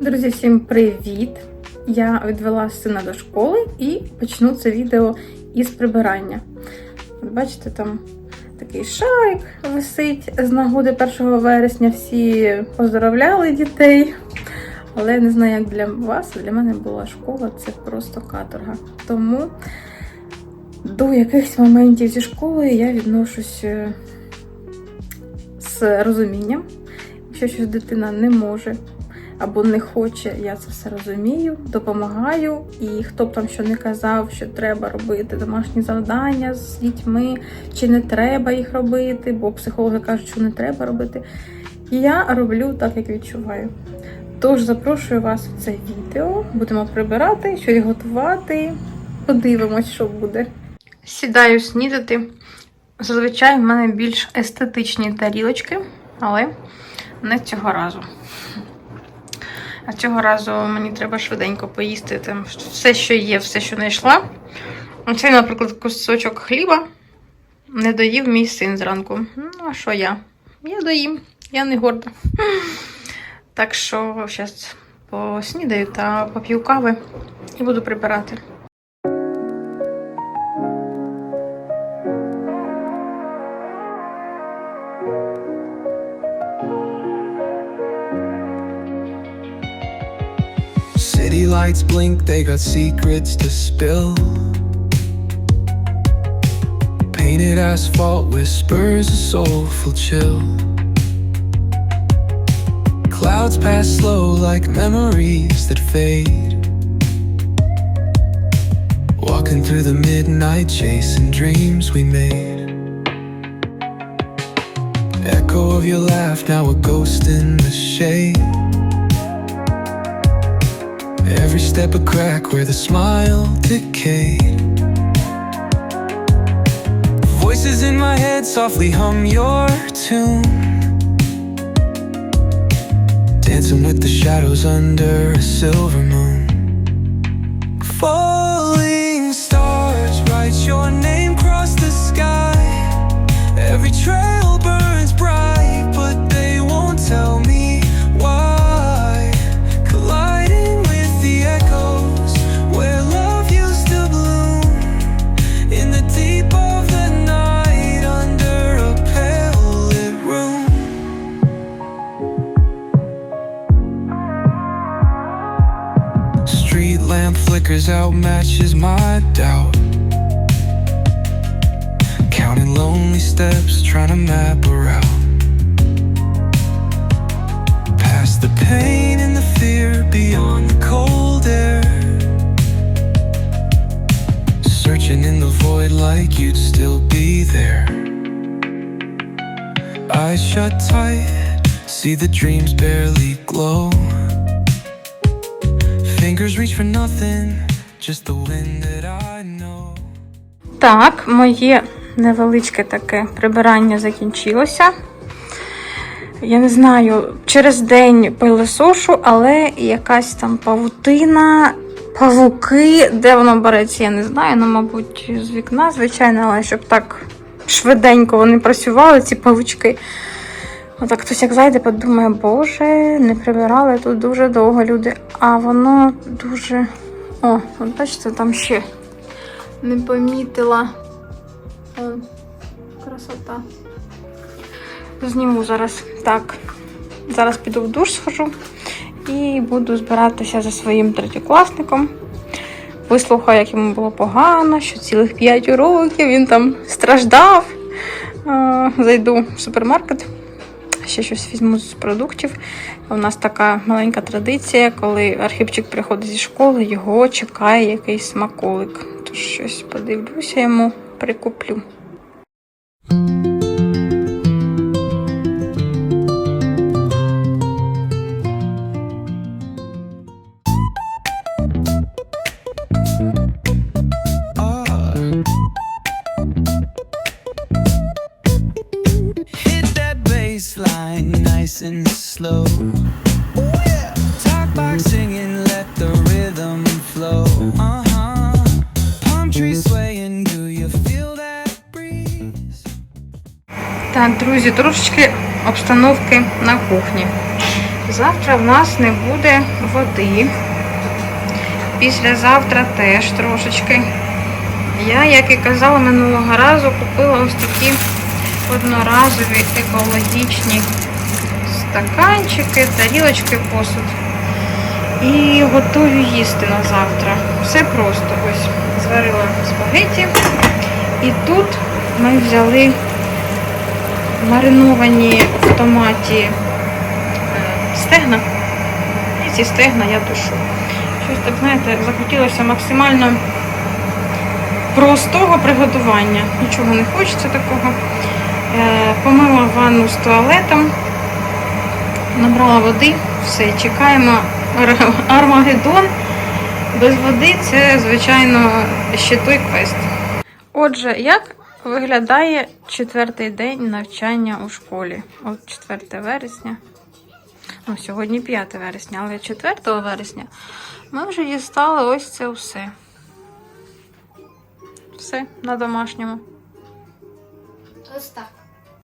Друзі, всім привіт! Я відвела сина до школи і почну це відео із прибирання. От бачите, там такий шарик висить з нагоди 1 вересня. Всі поздоровляли дітей. Але я не знаю, як для вас, для мене була школа це просто каторга. Тому до якихось моментів зі школою я відношусь е, з розумінням. Якщо щось дитина не може або не хоче, я це все розумію, допомагаю. І хто б там що не казав, що треба робити домашні завдання з дітьми, чи не треба їх робити, бо психологи кажуть, що не треба робити. Я роблю так, як відчуваю. Тож запрошую вас в це відео. Будемо прибирати, щось готувати. Подивимось, що буде. Сідаю снідати. Зазвичай в мене більш естетичні тарілочки, але не цього разу. А цього разу мені треба швиденько поїсти там все, що є, все, що знайшла. Оцей, наприклад, кусочок хліба не доїв мій син зранку. Ну, а що я? Я доїм, я не горда. Так що зараз поснідаю та поп'ю кави і буду прибирати. Lights blink, they got secrets to spill. Painted asphalt whispers a soulful chill. Clouds pass slow like memories that fade. Walking through the midnight, chasing dreams we made. Echo of your laugh, now a ghost in the shade. Every step a crack where the smile decayed. Voices in my head softly hum your tune. Dancing with the shadows under a silver moon. Falling flickers out, matches my doubt. Counting lonely steps, trying to map a route. Past the pain and the fear, beyond the cold air. Searching in the void like you'd still be there. Eyes shut tight, see the dreams barely glow. Fingers reach for nothing, just the wind that I know. Так, моє невеличке таке прибирання закінчилося. Я не знаю, через день пилосошу, але якась там павутина, павуки, де воно береться, я не знаю. Ну, мабуть, з вікна, звичайно, але щоб так швиденько вони працювали, ці павучки. Отак хтось як зайде, подумає, боже, не прибирали тут дуже довго люди. А воно дуже. О, от бачите, там ще не помітила. О, красота. Зніму зараз. Так. Зараз піду в душ схожу і буду збиратися за своїм третьокласником. Вислухаю, як йому було погано, що цілих 5 років він там страждав. Зайду в супермаркет, ще щось візьму з продуктів. У нас така маленька традиція, коли архівчик приходить зі школи, його чекає якийсь смаколик. Тож щось подивлюся йому, прикуплю. That bass line nice and slow. Talk back singing, let the rhythm flow. Uh huh. Palm trees swaying, do you feel that breeze? Так, друзі, трошечки обстановки на кухні. Завтра в нас не буде води. Післязавтра теж трошечки. Я, як і казала минулого разу, купила ось такі одноразові екологічні стаканчики, тарілочки, посуд. І готую їсти на завтра. Все просто. Ось зварила спагеті. І тут ми взяли мариновані в томаті е, стегна. І ці стегна я душу. Щось так, знаєте, захотілося максимально простого приготування. Нічого не хочеться такого. Е, Помила ванну з туалетом, набрала води, все, чекаємо Ар- Армагеддон. Без води це, звичайно, ще той квест. Отже, як виглядає четвертий день навчання у школі? От 4 вересня. Ну, сьогодні 5 вересня, але 4 вересня ми вже дістали ось це все. Все на домашньому. Ось так.